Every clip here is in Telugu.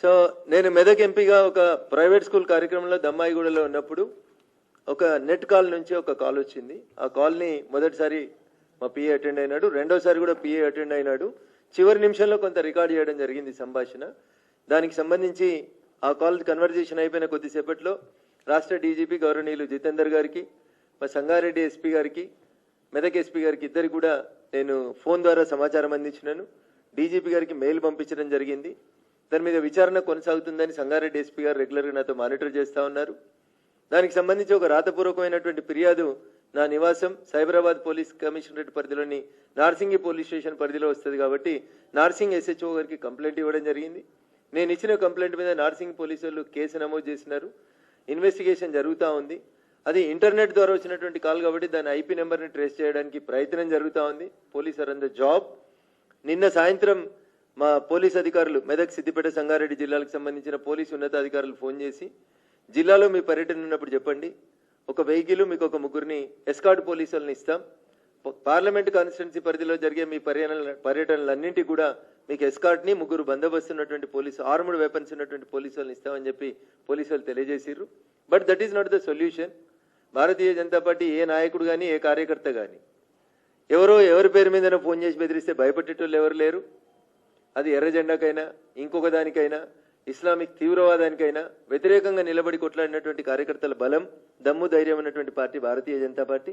సో నేను మెదక్ ఎంపీగా ఒక ప్రైవేట్ స్కూల్ కార్యక్రమంలో దమ్మాయిగూడలో ఉన్నప్పుడు ఒక నెట్ కాల్ నుంచి ఒక కాల్ వచ్చింది. ఆ కాల్ని మొదటిసారి మా పిఏ అటెండ్ అయినాడు. రెండోసారి కూడా పిఏ అటెండ్ అయినాడు. చివరి నిమిషంలో కొంత రికార్డ్ చేయడం జరిగింది సంభాషణ. దానికి సంబంధించి ఆ కాల్ కన్వర్జేషన్ అయిపోయిన కొద్దిసేపట్లో రాష్ట్ర డీజీపీ గౌరవనీయులు జితేందర్ గారికి మా సంగారెడ్డి ఎస్పీ గారికి మెదక్ ఎస్పీ గారికి ఇద్దరికి కూడా నేను ఫోన్ ద్వారా సమాచారం అందించినాను. డీజీపీ గారికి మెయిల్ పంపించడం జరిగింది. దాని మీద విచారణ కొనసాగుతుందని సంగారెడ్డి ఎస్పీ గారు రెగ్యులర్గా నాతో మానిటర్ చేస్తా ఉన్నారు. దానికి సంబంధించి ఒక రాతపూర్వకమైనటువంటి ఫిర్యాదు నా నివాసం సైబరాబాద్ పోలీస్ కమిషనరేట్ పరిధిలోని నార్సింగి పోలీస్ స్టేషన్ పరిధిలో వస్తుంది కాబట్టి నార్సింగ్ ఎస్హెచ్ఓ గారికి కంప్లైంట్ ఇవ్వడం జరిగింది. నేను ఇచ్చిన కంప్లైంట్ మీద నార్సింగ్ పోలీసు వాళ్ళు కేసు నమోదు చేసినారు. ఇన్వెస్టిగేషన్ జరుగుతూ ఉంది. అది ఇంటర్నెట్ ద్వారా వచ్చినటువంటి కాల్ కాబట్టి దాని ఐపీ నెంబర్ని ట్రేస్ చేయడానికి ప్రయత్నం జరుగుతూ ఉంది. Police are on the job. నిన్న సాయంత్రం మా పోలీస్ అధికారులు మెదక్ సిద్దిపేట సంగారెడ్డి జిల్లాలకు సంబంధించిన పోలీసు ఉన్నతాధికారులు ఫోన్ చేసి జిల్లాలో మీ పర్యటన ఉన్నప్పుడు చెప్పండి. ఒక వెహికల్ మీకు ఒక ముగ్గురిని ఎస్కాట్ పోలీసులను ఇస్తాం. పార్లమెంట్ కాన్స్టిట్యున్సీ పరిధిలో జరిగే మీ పర్యటన పర్యటనలన్నింటి కూడా మీకు ఎస్కార్ట్ని ముగ్గురు బందోబస్తు ఉన్నటువంటి పోలీసు ఆర్ముడ్ వెపన్స్ ఉన్నటువంటి పోలీసులను ఇస్తామని చెప్పి పోలీసులు తెలియజేసిర్రు. But that is not the solution. Bharatiya Janata Party ఏ నాయకుడు కానీ ఏ కార్యకర్త కానీ ఎవరో ఎవరి పేరు మీదనో ఫోన్ చేసి బెదిరిస్తే భయపడేటోళ్ళు ఎవరు లేరు. అది ఎర్ర జెండాకైనా ఇంకొక దానికైనా ఇస్లామిక్ తీవ్రవాదానికైనా వ్యతిరేకంగా నిలబడి కొట్లాడినటువంటి కార్యకర్తల బలం దమ్ము ధైర్యం ఉన్నటువంటి పార్టీ భారతీయ జనతా పార్టీ.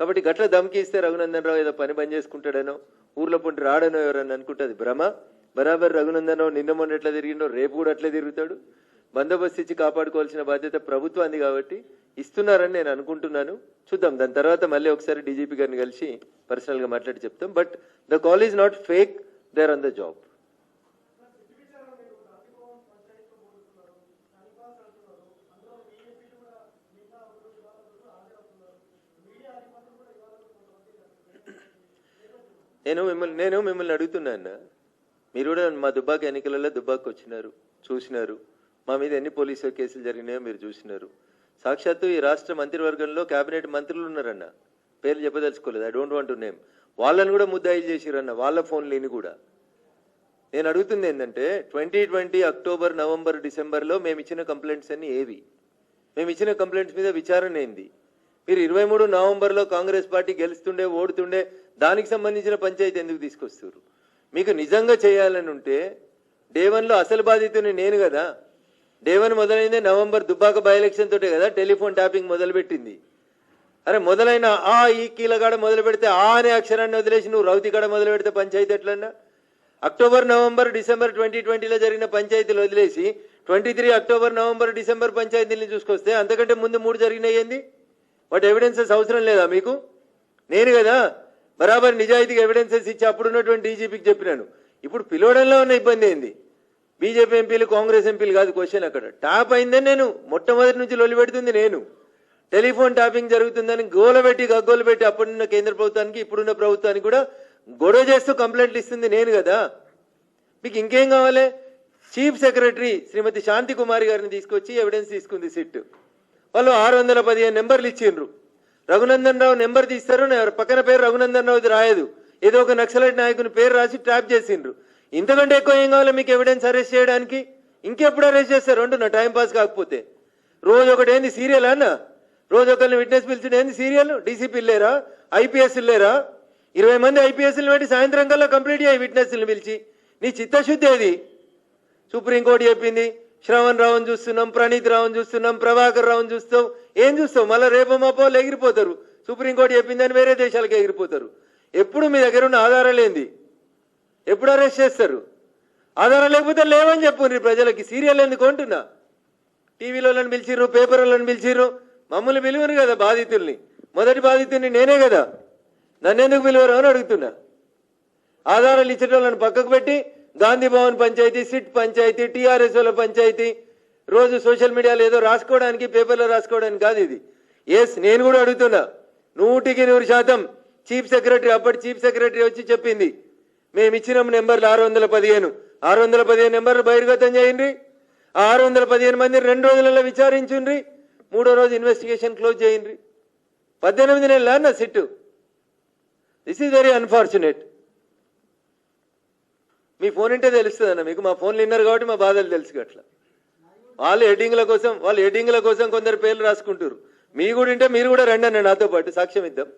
కాబట్టి గట్ల దమ్కి ఇస్తే రఘునందన్ రావు ఏదో పని పని చేసుకుంటాడనో ఊర్లో పొంటి రాడనో ఎవరని అనుకుంటుంది భ్రమ. బరాబర్ రఘునందన్ రావు నిన్న మొన్న ఎట్లా తిరిగిండో రేపు కూడా అట్లే తిరుగుతాడు. బందోబస్తు ఇచ్చి కాపాడుకోవాల్సిన బాధ్యత ప్రభుత్వాన్ని కాబట్టి ఇస్తున్నారని నేను అనుకుంటున్నాను. చూద్దాం దాని తర్వాత మళ్ళీ ఒకసారి డీజీపీ గారిని కలిసి పర్సనల్గా మాట్లాడి చెప్తాం. But the call is not fake they're on the job నేను మిమ్మల్ని నేను మిమ్మల్ని అడుగుతున్నాను మీరు కూడా మా దుబ్బాక ఎన్నికలలో దుబ్బాకు వచ్చినారు చూసినారు. మా మీద ఎన్ని పోలీసు కేసులు జరిగినాయో మీరు చూసినారు. సాక్షాత్తు ఈ రాష్ట్ర మంత్రివర్గంలో కేబినెట్ మంత్రులు ఉన్నారన్న. పేర్లు చెప్పదలుచుకోలేదు ఐ డోంట్ వాంట్ నేమ్ వాళ్ళని కూడా ముద్దాయిలు చేసిరన్న వాళ్ళ ఫోన్లేని కూడా. నేను అడుగుతుంది ఏంటంటే ట్వంటీ ట్వంటీ అక్టోబర్ నవంబర్ డిసెంబర్లో మేము ఇచ్చిన కంప్లైంట్స్ అన్ని ఏవి? మేము ఇచ్చిన కంప్లైంట్స్ మీద విచారణ ఏంది? మీరు ఇరవై మూడు నవంబర్లో కాంగ్రెస్ పార్టీ గెలుస్తుండే ఓడుతుండే దానికి సంబంధించిన పంచాయతీ ఎందుకు తీసుకొస్తారు? మీకు నిజంగా చేయాలని ఉంటే డే వన్లో అసలు బాధితుని నేను కదా. డే వన్ మొదలైందే నవంబర్ దుబ్బాక బై ఎలక్షన్ తోటే కదా టెలిఫోన్ ట్యాపింగ్ మొదలుపెట్టింది. అరే మొదలైన ఆ ఈ కీలగాడ మొదలు పెడితే ఆ అనే అక్షరాన్ని వదిలేసి నువ్వు రౌతి కాడ మొదలు పెడితే పంచాయతీ ఎట్లన్నా? అక్టోబర్ నవంబర్ డిసెంబర్ ట్వంటీ ట్వంటీలో జరిగిన పంచాయతీలు వదిలేసి twenty three October November December పంచాయతీని చూసుకొస్తే అంతకంటే ముందు మూడు జరిగినాయి ఏంది? వాటి ఎవిడెన్సెస్ అవసరం లేదా మీకు? నేను కదా. బరాబర్ నిజాయితీగా ఎవిడెన్సెస్ ఇచ్చి అప్పుడు ఉన్నటువంటి డీజీపీకి చెప్పినాను. ఇప్పుడు పిలవడంలో ఉన్న ఇబ్బంది ఏంది? బీజేపీ ఎంపీలు కాంగ్రెస్ ఎంపీలు కాదు క్వశ్చన్ అక్కడ. టాప్ అయిందని నేను మొట్టమొదటి నుంచి లొల్లి పెడుతుంది నేను. టెలిఫోన్ టాపింగ్ జరుగుతుందని గోల పెట్టి గగ్గోలు పెట్టి అప్పుడున్న కేంద్ర ప్రభుత్వానికి ఇప్పుడున్న ప్రభుత్వానికి కూడా గొడవ చేస్తూ కంప్లైంట్లు ఇస్తుంది నేను కదా. మీకు ఇంకేం కావాలి? చీఫ్ సెక్రటరీ శ్రీమతి శాంతి కుమారి గారిని తీసుకొచ్చి ఎవిడెన్స్ తీసుకుంది సిట్. వాళ్ళు ఆరు వందల పదిహేను నెంబర్లు ఇచ్చిండ్రు. రఘునందన్ రావు నెంబర్ తీస్తారు పక్కన పేరు రఘునందన్ రావుది రాయదు. ఏదో ఒక నక్సలైట్ నాయకుని పేరు రాసి ట్రాప్ చేసిండ్రు. ఇంతకంటే ఎక్కువ ఏం కావాలి మీకు ఎవిడెన్స్ అరెస్ట్ చేయడానికి? ఇంకెప్పుడు అరెస్ట్ చేస్తారు? అంటున్నా టైం పాస్ కాకపోతే. రోజు ఒకటి ఏంది? సీరియల్ అన్న? రోజు ఒకరిని విట్నెస్ పిలిచిన ఏంది సీరియల్ డీసీపీ లేరా? ఐపీఎస్ లేరా? ఇరవై మంది ఐపీఎస్లు పెట్టి సాయంత్రం కల్లా కంప్లీట్ అయ్యి విట్నెస్లు పిలిచి. నీ చిత్తశుద్ధి ఏది? సుప్రీంకోర్టు చెప్పింది. శ్రవణ్ రావుని చూస్తున్నాం ప్రణీత్ రావుని చూస్తున్నాం ప్రభాకర్ రావుని చూస్తాం. ఏం చూస్తావు మళ్ళీ రేపు మాపో ఎగిరిపోతారు. సుప్రీంకోర్టు చెప్పిందని వేరే దేశాలకు ఎగిరిపోతారు. ఎప్పుడు మీ దగ్గర ఉన్న ఆధారాలు ఏంది? ఎప్పుడు అరెస్ట్ చేస్తారు? ఆధారం లేకపోతే లేవని చెప్పుండ్రి ప్రజలకి సీరియల్ ఎందుకు అంటున్నా? టీవీలో పిలిచిర్రు పేపర్లను పిలిచిర్రు. మమ్మల్ని పిలువరు కదా బాధితుల్ని. మొదటి బాధితుల్ని నేనే కదా. నన్ను ఎందుకు పిలువరు అని అడుగుతున్నా. ఆధారాలు ఇచ్చేటోళ్ళని పక్కకు పెట్టి గాంధీ భవన్ పంచాయతీ సిట్ పంచాయతీ టీఆర్ఎస్ వాళ్ళ పంచాయతీ. రోజు సోషల్ మీడియాలో ఏదో రాసుకోవడానికి పేపర్లో రాసుకోవడానికి కాదు ఇది. ఎస్ నేను కూడా అడుగుతున్నా. నూటికి నూరు శాతం చీఫ్ సెక్రటరీ అప్పటి చీఫ్ సెక్రటరీ వచ్చి చెప్పింది. మేము ఇచ్చిన నెంబర్లు ఆరు వందల పదిహేను. ఆరు వందల పదిహేను నెంబర్లు బహిర్గతం చేయండి ఆరు వందల పదిహేను మంది రెండు రోజులలో విచారించుండ్రి. మూడో రోజు ఇన్వెస్టిగేషన్ క్లోజ్ చేయండి పద్దెనిమిది నెలల అన్న SIT. This is very unfortunate me phone ఉంటే తెలుస్తుంది అన్న మీకు. మా ఫోన్లు విన్నారు కాబట్టి మా బాధలు తెలుసు అట్లా. వాళ్ళు హెడ్డింగ్ల కోసం వాళ్ళు హెడ్డింగ్ల కోసం కొందరు పేర్లు రాసుకుంటారు మీ కూడా ఉంటే మీరు కూడా రండి అన్న నాతో పాటు సాక్ష్యం ఇద్దాం.